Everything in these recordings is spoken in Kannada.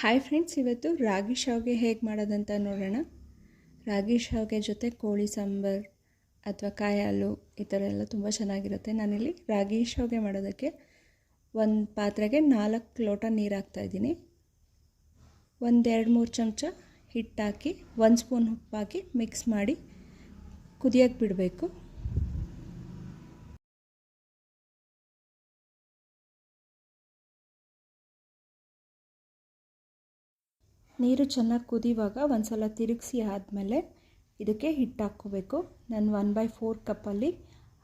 ಹಾಯ್ ಫ್ರೆಂಡ್ಸ್ ಇವತ್ತು ರಾಗಿ ಶಾವಿಗೆ ಹೇಗೆ ಮಾಡೋದಂತ ನೋಡೋಣ. ರಾಗಿ ಶಾವಿಗೆ ಜೊತೆ ಕೋಳಿ ಸಾಂಬಾರು ಅಥವಾ ಕಾಯಿ ಹಾಲು ಈ ಥರ ಎಲ್ಲ ತುಂಬ ಚೆನ್ನಾಗಿರುತ್ತೆ. ನಾನಿಲ್ಲಿ ರಾಗಿ ಶಾವಿಗೆ ಮಾಡೋದಕ್ಕೆ ಒಂದು ಪಾತ್ರೆಗೆ ನಾಲ್ಕು ಲೋಟ ನೀರು ಹಾಕ್ತಾಯಿದ್ದೀನಿ ಒಂದೆರಡು ಮೂರು ಚಮಚ ಹಿಟ್ಟು ಹಾಕಿ ಒಂದು ಸ್ಪೂನ್ ಉಪ್ಪಾಕಿ ಮಿಕ್ಸ್ ಮಾಡಿ ಕುದಿಯೋಕೆ ಬಿಡಬೇಕು. ನೀರು ಚೆನ್ನಾಗಿ ಕುದಿಯುವಾಗ ಒಂದು ಸಲ ತಿರುಗಿಸಿ ಆದಮೇಲೆ ಇದಕ್ಕೆ ಹಿಟ್ಟು ಹಾಕ್ಕೋಬೇಕು ನಾನು ಒನ್ ಬೈ ಫೋರ್ ಕಪ್ಪಲ್ಲಿ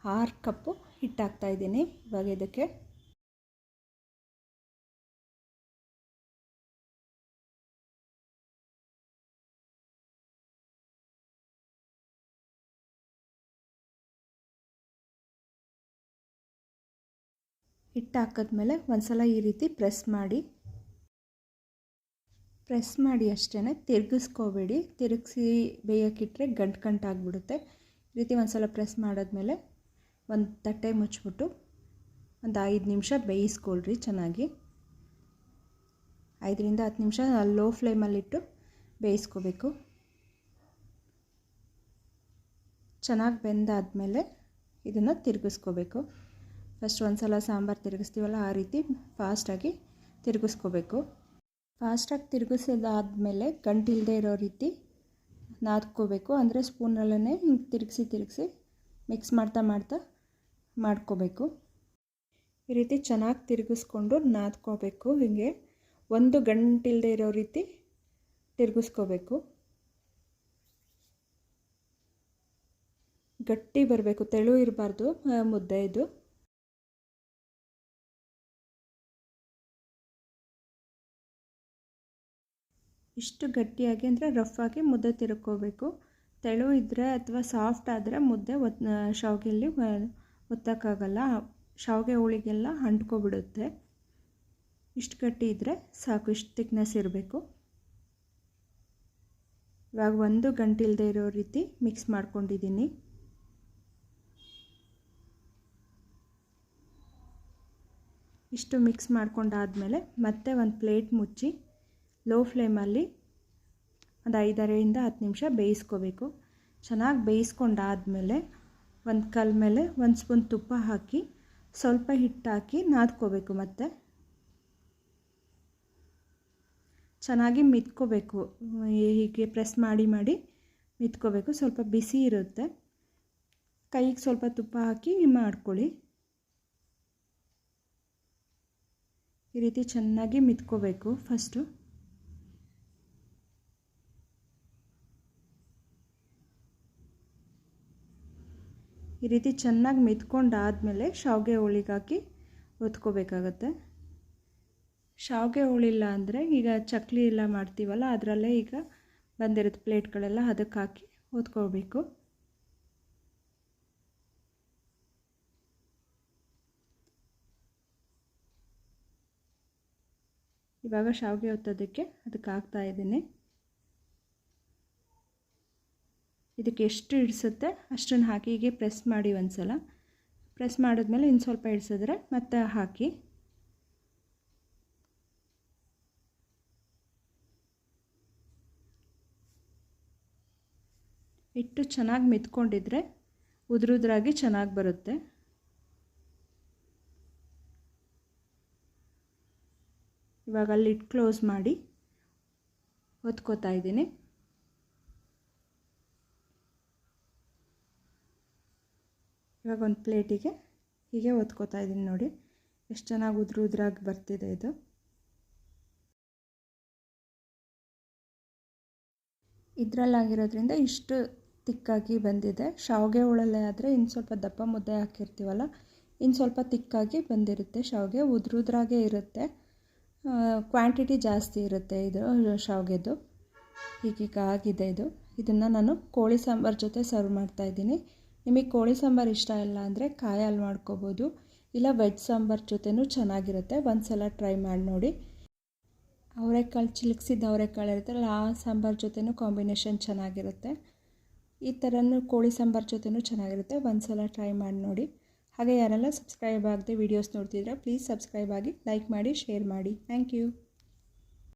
ಆರು ಕಪ್ಪು ಹಿಟ್ಟು ಹಾಕ್ತಾಯಿದ್ದೀನಿ ಇವಾಗ ಇದಕ್ಕೆ ಹಿಟ್ಟು ಹಾಕಿದ್ಮೇಲೆ ಒಂದು ಸಲ ಈ ರೀತಿ ಪ್ರೆಸ್ ಮಾಡಿ ಪ್ರೆಸ್ ಮಾಡಿ ಅಷ್ಟೇ ತಿರುಗಿಸ್ಕೋಬೇಡಿ. ತಿರುಗಿಸಿ ಬೇಯೋಕ್ಕಿಟ್ರೆ ಗಂಟು ಗಂಟು ಆಗಿಬಿಡುತ್ತೆ ಈ ರೀತಿ ಒಂದು ಸಲ ಪ್ರೆಸ್ ಮಾಡಿದ್ಮೇಲೆ ಒಂದು ತಟ್ಟೆ ಮುಚ್ಚಿಬಿಟ್ಟು ಒಂದು ಐದು ನಿಮಿಷ ಬೇಯಿಸ್ಕೊಳ್ರಿ ಚೆನ್ನಾಗಿ. ಐದರಿಂದ ಹತ್ತು ನಿಮಿಷ ಲೋ ಫ್ಲೇಮಲ್ಲಿಟ್ಟು ಬೇಯಿಸ್ಕೋಬೇಕು. ಚೆನ್ನಾಗಿ ಬೆಂದಾದಮೇಲೆ ಇದನ್ನು ತಿರುಗಿಸ್ಕೋಬೇಕು. ಫಸ್ಟ್ ಒಂದು ಸಲ ಸಾಂಬಾರು ತಿರುಗಿಸ್ತೀವಲ್ಲ ಆ ರೀತಿ ಫಾಸ್ಟಾಗಿ ತಿರುಗಿಸ್ಕೋಬೇಕು. ಫಾಸ್ಟಾಗಿ ತಿರುಗಿಸಿದಾದ್ಮೇಲೆ ಗಂಟಿಲ್ಲದೆ ಇರೋ ರೀತಿ ನಾದ್ಕೋಬೇಕು. ಅಂದರೆ ಸ್ಪೂನಲ್ಲೇ ಹಿಂಗೆ ತಿರುಗಿಸಿ ತಿರುಗಿಸಿ ಮಿಕ್ಸ್ ಮಾಡ್ತಾ ಮಾಡ್ತಾ ಮಾಡ್ಕೋಬೇಕು. ಈ ರೀತಿ ಚೆನ್ನಾಗಿ ತಿರುಗಿಸ್ಕೊಂಡು ನಾದ್ಕೋಬೇಕು. ಹೀಗೆ ಒಂದು ಗಂಟಿಲ್ಲದೆ ಇರೋ ರೀತಿ ತಿರುಗಿಸ್ಕೋಬೇಕು. ಗಟ್ಟಿ ಬರಬೇಕು. ತೆಳು ಇರಬಾರ್ದು ಮುದ್ದೆ ಇದು. ಇಷ್ಟು ಗಟ್ಟಿಯಾಗಿ ಅಂದರೆ ರಫಾಗಿ ಮುದ್ದೆ ತಿರ್ಕೋಬೇಕು. ತೆಳು ಇದ್ದರೆ ಅಥವಾ ಸಾಫ್ಟ್ ಆದರೆ ಮುದ್ದೆ ಒತ್ ಶಾವಿಗೆಯಲ್ಲಿ ಒತ್ತಕ್ಕಾಗಲ್ಲ. ಶಾವಿಗೆ ಹೋಳಿಗೆಲ್ಲ ಅಂಟ್ಕೊಬಿಡುತ್ತೆ. ಇಷ್ಟು ಗಟ್ಟಿ ಇದ್ದರೆ ಸಾಕು, ಇಷ್ಟು ತಿಕ್ನೆಸ್ ಇರಬೇಕು. ಇವಾಗ ಒಂದು ಗಂಟಿಲ್ದೇ ಇರೋ ರೀತಿ ಮಿಕ್ಸ್ ಮಾಡ್ಕೊಂಡಿದ್ದೀನಿ. ಇಷ್ಟು ಮಿಕ್ಸ್ ಮಾಡ್ಕೊಂಡಾದಮೇಲೆ ಮತ್ತೆ ಒಂದು ಪ್ಲೇಟ್ ಮುಚ್ಚಿ ಲೋ ಫ್ಲೇಮಲ್ಲಿ ಒಂದು ಐದರಿಂದ ಹತ್ತು ನಿಮಿಷ ಬೇಯಿಸ್ಕೋಬೇಕು. ಚೆನ್ನಾಗಿ ಬೇಯಿಸ್ಕೊಂಡಾದಮೇಲೆ ಒಂದು ಕಲ್ ಮೇಲೆ ಒಂದು ಸ್ಪೂನ್ ತುಪ್ಪ ಹಾಕಿ ಸ್ವಲ್ಪ ಹಿಟ್ಟು ಹಾಕಿ ನಾದ್ಕೋಬೇಕು ಮತ್ತೆ. ಚೆನ್ನಾಗಿ ಮಿತ್ಕೋಬೇಕು. ಹೀಗೆ ಪ್ರೆಸ್ ಮಾಡಿ ಮಾಡಿ ಮಿತ್ಕೋಬೇಕು. ಸ್ವಲ್ಪ ಬಿಸಿ ಇರುತ್ತೆ. ಕೈಗೆ ಸ್ವಲ್ಪ ತುಪ್ಪ ಹಾಕಿ ಮಾಡ್ಕೊಳ್ಳಿ. ಈ ರೀತಿ ಚೆನ್ನಾಗಿ ಮಿತ್ಕೋಬೇಕು ಫಸ್ಟು. ಈ ರೀತಿ ಚೆನ್ನಾಗಿ ಮಿತ್ಕೊಂಡಾದಮೇಲೆ ಶಾವಿಗೆ ಹೋಳಿಗೆ ಹಾಕಿ ಒತ್ಕೋಬೇಕಾಗತ್ತೆ ಶಾವಿಗೆ ಹೋಳಿಲ್ಲ ಅಂದರೆ ಈಗ ಚಕ್ಲಿ ಎಲ್ಲ ಮಾಡ್ತೀವಲ್ಲ, ಅದರಲ್ಲೇ ಈಗ ಬಂದಿರೋದು ಪ್ಲೇಟ್ಗಳೆಲ್ಲ ಅದಕ್ಕೆ ಹಾಕಿ ಒತ್ಕೋಬೇಕು ಇವಾಗ ಶಾವಿಗೆ ಒತ್ತೋದಕ್ಕೆ ಅದಕ್ಕೆ ಹಾಕ್ತಾ ಇದ್ದೀನಿ. ಇದಕ್ಕೆ ಎಷ್ಟು ಇಡಿಸುತ್ತೆ ಅಷ್ಟನ್ನು ಹಾಕಿ ಹೀಗೆ ಪ್ರೆಸ್ ಮಾಡಿ ಒಂದು ಸಲ ಪ್ರೆಸ್ ಮಾಡಿದ್ಮೇಲೆ ಇನ್ನು ಸ್ವಲ್ಪ ಇಡಿಸಿದ್ರೆ ಮತ್ತೆ ಹಾಕಿ. ಹಿಟ್ಟು ಚೆನ್ನಾಗಿ ಮಿತ್ಕೊಂಡಿದ್ರೆ ಉದುರುದ್ರಾಗಿ ಚೆನ್ನಾಗಿ ಬರುತ್ತೆ. ಇವಾಗ ಲಿಡ್ ಕ್ಲೋಸ್ ಮಾಡಿ ಹೊತ್ಕೋತಾ ಇದ್ದೀನಿ. ಇವಾಗ ಒಂದು ಪ್ಲೇಟಿಗೆ ಹೀಗೆ ಒತ್ಕೋತಾ ಇದ್ದೀನಿ ನೋಡಿ. ಎಷ್ಟು ಚೆನ್ನಾಗಿ ಉದುರು ಉದ್ರಾಗಿ ಬರ್ತಿದೆ ಇದು. ಇದರಲ್ಲಾಗಿರೋದ್ರಿಂದ ಇಷ್ಟು ತಿಕ್ಕಾಗಿ ಬಂದಿದೆ. ಶಾವಿಗೆ ಹುಳಲ್ಲೇ ಆದರೆ ಇನ್ನು ಸ್ವಲ್ಪ ದಪ್ಪ ಮುದ್ದೆ ಹಾಕಿರ್ತೀವಲ್ಲ, ಇನ್ನು ಸ್ವಲ್ಪ ತಿಕ್ಕಾಗಿ ಬಂದಿರುತ್ತೆ ಶಾವಿಗೆ. ಉದ್ರುದ್ರಾಗೆ ಇರುತ್ತೆ. ಕ್ವಾಂಟಿಟಿ ಜಾಸ್ತಿ ಇರುತ್ತೆ ಇದು ಶಾವಿಗೆದು. ಹೀಗೀಗ ಆಗಿದೆ ಇದು. ಇದನ್ನು ನಾನು ಕೋಳಿ ಸಾಂಬಾರು ಜೊತೆ ಸರ್ವ್ ಮಾಡ್ತಾಯಿದ್ದೀನಿ ನಿಮಗೆ ಕೋಳಿ ಸಾಂಬಾರು ಇಷ್ಟ ಇಲ್ಲ ಅಂದರೆ ಕಾಯಿ ಹಾಲು ಮಾಡ್ಕೋಬೋದು. ಇಲ್ಲ ವೆಜ್ ಸಾಂಬಾರು ಜೊತೆನೂ ಚೆನ್ನಾಗಿರುತ್ತೆ. ಒಂದು ಸಲ ಟ್ರೈ ಮಾಡಿ ನೋಡಿ. ಅವರೆಕಾಳು ಚಿಲುಕ್ಸಿದ್ದ ಅವರೆಕಾಳು ಇರುತ್ತಲ್ಲ ಆ ಸಾಂಬಾರು ಜೊತೆನೂ ಕಾಂಬಿನೇಷನ್ ಚೆನ್ನಾಗಿರುತ್ತೆ. ಈ ಥರನೂ ಕೋಳಿ ಸಾಂಬಾರು ಜೊತೆನೂ ಚೆನ್ನಾಗಿರುತ್ತೆ. ಒಂದು ಸಲ ಟ್ರೈ ಮಾಡಿ ನೋಡಿ. ಹಾಗೆ ಯಾರೆಲ್ಲ ಸಬ್ಸ್ಕ್ರೈಬ್ ಆಗದೆ ವೀಡಿಯೋಸ್ ನೋಡ್ತಿದ್ರೆ ಪ್ಲೀಸ್ ಸಬ್ಸ್ಕ್ರೈಬ್ ಆಗಿ ಲೈಕ್ ಮಾಡಿ ಶೇರ್ ಮಾಡಿ. Thank you